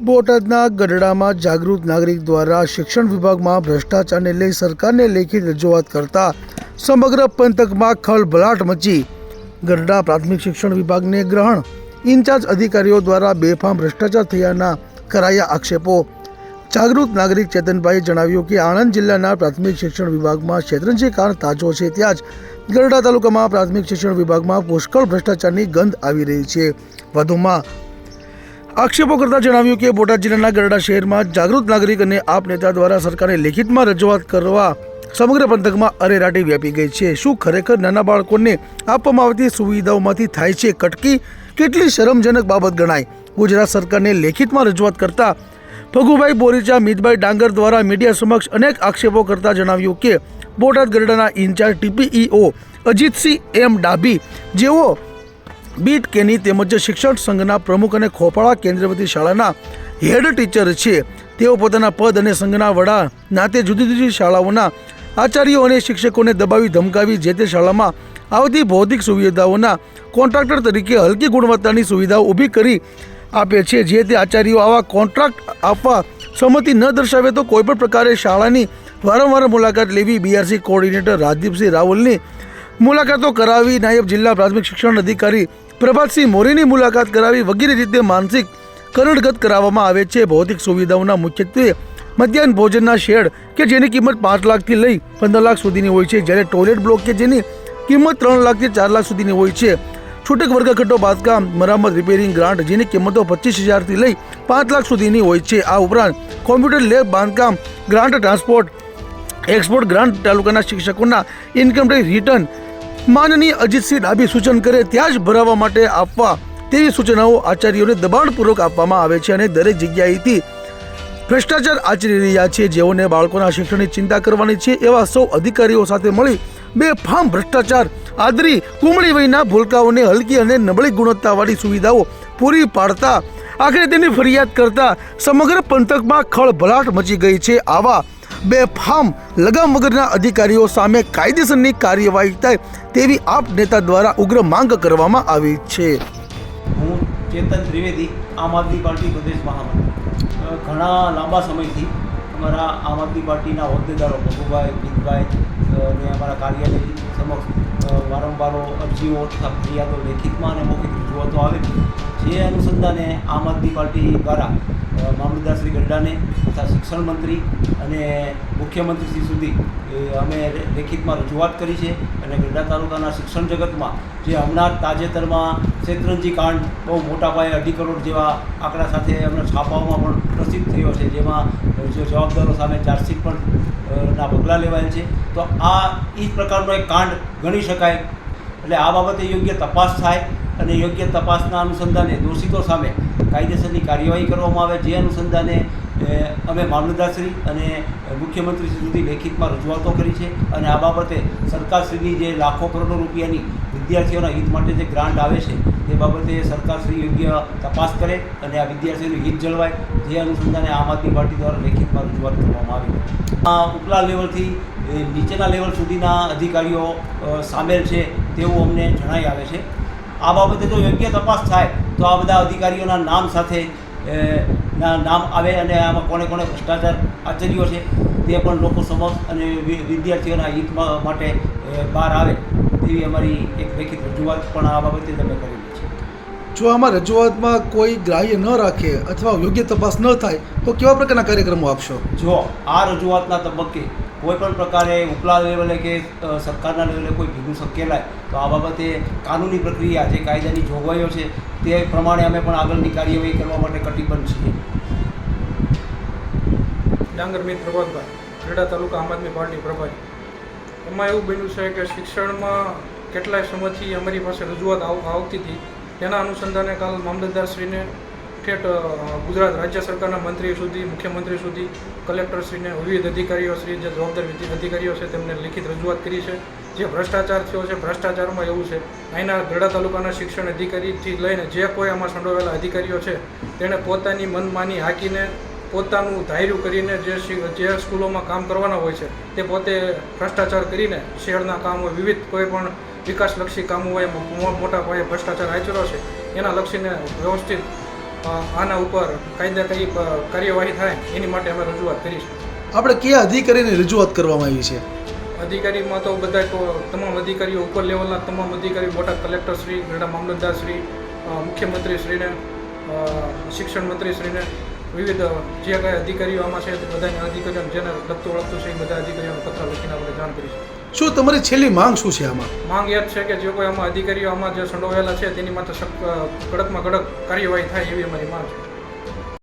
બોટાદના ગઢડામાં જાગૃત નાગરિક દ્વારા શિક્ષણ વિભાગમાં ભ્રષ્ટાચારને લઈ સરકારને લેખિત રજૂઆત કરતા સમગ્ર પંથકમાં ખળભળાટ મચી. ગઢડા પ્રાથમિક શિક્ષણ વિભાગને ગ્રહણ, ઇન્ચાર્જ અધિકારીઓ દ્વારા બેફામ ભ્રષ્ટાચાર થયાના કરાયા આક્ષેપો. જાગૃત નાગરિક ચેતનભાઈએ જણાવ્યું કે આણંદ જિલ્લાના પ્રાથમિક શિક્ષણ વિભાગમાં શેતરંજી કાર તાજો છે ત્યાં જ ગઢડા તાલુકામાં પ્રાથમિક શિક્ષણ વિભાગમાં પુષ્કળ ભ્રષ્ટાચારની ગંધ આવી રહી છે. વધુમાં આક્ષેપો કરતા જણાવ્યું કે બોટાદ જિલ્લાના ગરડા શહેરમાં જાગૃત નાગરિક અને આપ નેતા દ્વારા સરકારને લેખિતમાં રજૂઆત કરવા સમગ્ર પંથકમાં અરેરાટી વ્યાપી ગઈ છે. શું ખરેખર નાના બાળકોને આપવામાં આવતી સુવિધાઓમાંથી થાય છે? કટકી કેટલી શરમજનક બાબત ગણાય? ગુજરાત સરકારને લેખિતમાં રજૂઆત કરતા ફગુભાઈ બોરીચા, મિતભાઈ ડાંગર દ્વારા મીડિયા સમક્ષ અનેક આક્ષેપો કરતા જણાવ્યું કે Botad ગરડાના incharge TPEO Ajitsinh M Dabhi, જેઓ બીટ કેની તેમજ શિક્ષણ સંઘના પ્રમુખ અને ખોપાળા કેન્દ્રવતી શાળાના હેડ ટીચર છે. તેઓ પોતાના પદ અને સંઘના વડા, નાતે જુદી જુદી શાળાઓના આચાર્યો અને શિક્ષકોને દબાવી ધમકાવી જે તે શાળામાં આવતી ભૌતિક સુવિધાઓના કોન્ટ્રાક્ટર તરીકે હલકી ગુણવત્તાની સુવિધાઓ ઊભી કરી આપે છે. જે તે આચાર્યો આવા કોન્ટ્રાક્ટ આપવા સંમતિ ન દર્શાવે તો કોઈપણ પ્રકારે શાળાની વારંવાર મુલાકાત લેવી બીઆરસી કોઓર્ડિનેટર રાજદીપસિંહ રાવલની મુલાકાતો કરાવી નાયબ જિલ્લા પ્રાથમિક શિક્ષણ અધિકારી પ્રભાતસિંહ મોરીની મુલાકાત કરાવી વગેરે રીતે માનસિક કરણગત કરાવવામાં આવે છે. ભૌતિક સુવિધાઓના મુખ્યત્વે મધ્યાહન ભોજનના શેડ કે જેની કિંમત પાંચ લાખથી લઈ પંદર લાખ સુધીની હોય છે. જ્યારે ટોયલેટ બ્લોક કે જેની કિંમત ત્રણ લાખથી ચાર લાખ સુધીની હોય છે. છૂટક વર્ગખટો બાંધકામ, મરામત રિપેરિંગ ગ્રાન્ટ જેની કિંમતો પચીસ હજારથી લઈ પાંચ લાખ સુધીની હોય છે. આ ઉપરાંત કોમ્પ્યુટર લેબ બાંધકામ, ગ્રાન્ટ ટ્રાન્સપોર્ટ, એક્સપોર્ટ ગ્રાન્ટ તાલુકાના શિક્ષકોના ઇન્કમ રિટર્ન માનનીય અજીતસિંહ ડાબી સૂચન કરે ત્યાં જ ભરાવવા માટે આપવા તેવી સૂચનાઓ આચાર્યોને દબાણપૂર્વક આપવામાં આવે છે અને દરેક જગ્યાએથી ભ્રષ્ટાચાર આચરી રહ્યા છે. જેઓને બાળકોના શિક્ષણની ચિંતા કરવાની છે એવા સૌ અધિકારીઓ સાથે મળી બેફામ ભ્રષ્ટાચાર, આદરી, કુમળી વયના ભૂલકાઓને હલકી અને નબળી ગુણવત્તાવાળી સુવિધાઓ પૂરી પાડતા, આખરે તેની ફરિયાદ કરતા સમગ્ર પંથકમાં ખળભળાટ મચી ગઈ છે. આવા બેફામ લગામ વગરના અધિકારીઓ સામે કાયદેસરની કાર્યવાહી થાય તેવી આપ નેતા દ્વારા ઉગ્ર માંગ કરવામાં આવી છે. હું ચેતન ત્રિવેદી આમ આદમી પાર્ટી પ્રદેશ મહામંત્રી. ઘણા લાંબા સમયથી અમારા આમ આદમી પાર્ટીના હોદ્દેદારો મિતભાઈ અ, અને અમારા કાર્યાલય સમક્ષ વારંવારો અરજીઓ તથા ફરિયાદો લેખિતમાં અને મૌખિક રજૂઆતો છે. જે અનુસંધાને આમ આદમી પાર્ટી દ્વારા મામલતદાર શ્રી ગઢડાને તથા શિક્ષણ મંત્રી અને મુખ્યમંત્રી શ્રી સુધી અમે લેખિતમાં રજૂઆત કરી છે અને ગઢડા તાલુકાના શિક્ષણ જગતમાં જે હમણાં તાજેતરમાં શેત્રંજી કાંડ બહુ મોટા પાયે અઢી કરોડ જેવા આંકડા સાથે હમણાં છાપાઓમાં પણ પ્રસિદ્ધ થયો છે, જેમાં જે જવાબદારો સામે ચાર્જશીટ પણ ના પગલાં લેવાયેલ છે. તો આ એ જ પ્રકારનો એક કાંડ ગણી શકાય. એટલે આ બાબતે યોગ્ય તપાસ થાય અને યોગ્ય તપાસના અનુસંધાને દોષિતો સામે કાયદેસરની કાર્યવાહી કરવામાં આવે જે અનુસંધાને અમે મામલતદારશ્રી અને મુખ્યમંત્રી સુધી લેખિતમાં રજૂઆતો કરી છે અને આ બાબતે સરકારશ્રીની જે લાખો કરોડો રૂપિયાની વિદ્યાર્થીઓના હિત માટે જે ગ્રાન્ટ આવે છે તે બાબતે સરકારશ્રી યોગ્ય તપાસ કરે અને આ વિદ્યાર્થીઓનું હિત જળવાય, જે અનુસંધાને આમ આદમી પાર્ટી દ્વારા લેખિતમાં રજૂઆત કરવામાં આવી. આ ઉપલા લેવલથી નીચેના લેવલ સુધીના અધિકારીઓ સામેલ છે તેવું અમને જણાઈ આવે છે. આ બાબતે જો યોગ્ય તપાસ થાય તો આ બધા અધિકારીઓના નામ સાથે ના નામ આવે અને આમાં કોને કોને ભ્રષ્ટાચાર આચર્યો છે તે પણ લોકો સમક્ષ અને વિદ્યાર્થીઓના હિત માટે બહાર આવે તેવી અમારી એક લેખિત રજૂઆત પણ આ બાબતે તમે કરેલી છે. જો આમાં રજૂઆતમાં કોઈ ગ્રાહ્ય ન રાખે અથવા યોગ્ય તપાસ ન થાય તો કેવા પ્રકારના કાર્યક્રમો આપશો? જો આ રજૂઆતના તબક્કે કોઈ પણ પ્રકારે ઉપલા લેવલે કે સરકારના લેવલે કોઈ ભીનું સંકેલાય તો આ બાબતે કાનૂની પ્રક્રિયા જે કાયદાની જોગવાઈઓ છે, તે પ્રમાણે અમે પણ આગળની કાર્યવાહી કરવા માટે કટિબદ્ધ છીએ. ડાંગર મિત્ર પ્રભાતભાઈ, ખેડા તાલુકા આમ આદમી પાર્ટી પ્રભારી. એમાં એવું બન્યું છે કે શિક્ષણમાં કેટલાય સમયથી અમારી પાસે રજૂઆત આવ- આવતી હતી. તેના અનુસંધાને કાલ મામલતદારશ્રીને ઠેઠ ગુજરાત રાજ્ય સરકારના મંત્રી સુધી, મુખ્યમંત્રી સુધી, કલેક્ટરશ્રીને, વિવિધ અધિકારીઓ શ્રી જે જવાબદાર અધિકારીઓ છે, તેમને લિખિત રજૂઆત કરી છે. જે ભ્રષ્ટાચાર થયો છે, ભ્રષ્ટાચારમાં એવું છે. અહીંના ગરડા તાલુકાના શિક્ષણ અધિકારીથી લઈને જે કોઈ આમાં સંડોવાયેલા અધિકારીઓ છે, તેણે પોતાની મનમાની હાકીને, પોતાનું ધાર્યું કરીને જે જે સ્કૂલોમાં કામ કરવાના હોય છે, તે પોતે ભ્રષ્ટાચાર કરીને શહેરના કામ, વિવિધ કોઈ પણ વિકાસલક્ષી કામો હોય મોટા પાયે ભ્રષ્ટાચાર આચર્યો છે. એના લક્ષીને વ્યવસ્થિત આના ઉપર કાયદાકીય પ- કાર્યવાહી થાય એની માટે અમે રજૂઆત કરીશું. આપણે કયા અધિકારીને રજૂઆત કરવામાં આવી છે? અધિકારીમાં તો બધા તમામ અધિકારીઓ ઉપર લેવલના તમામ અધિકારીઓ બોટાદ કલેક્ટર શ્રી ગરડા મામલતદાર શ્રી અ, મુખ્યમંત્રી શ્રીને અ, શિક્ષણ મંત્રીશ્રીને વિવિધ જે કાંઈ અધિકારીઓ આમાં છે બધાને અધિકારીઓ જેને લગતું ઓળખતું છે એ બધા અધિકારીઓને પત્ર લખીને આપણે જાણ કરીશું. શું તમારી છેલ્લી માંગ શું છે આમાં? માંગ એ જ છે કે જે કોઈ આમાં અધિકારીઓ આમાં જે સંડોવાયેલા છે, તેની માટે કડકમાં કડક કાર્યવાહી થાય એવી અમારી માંગ છે.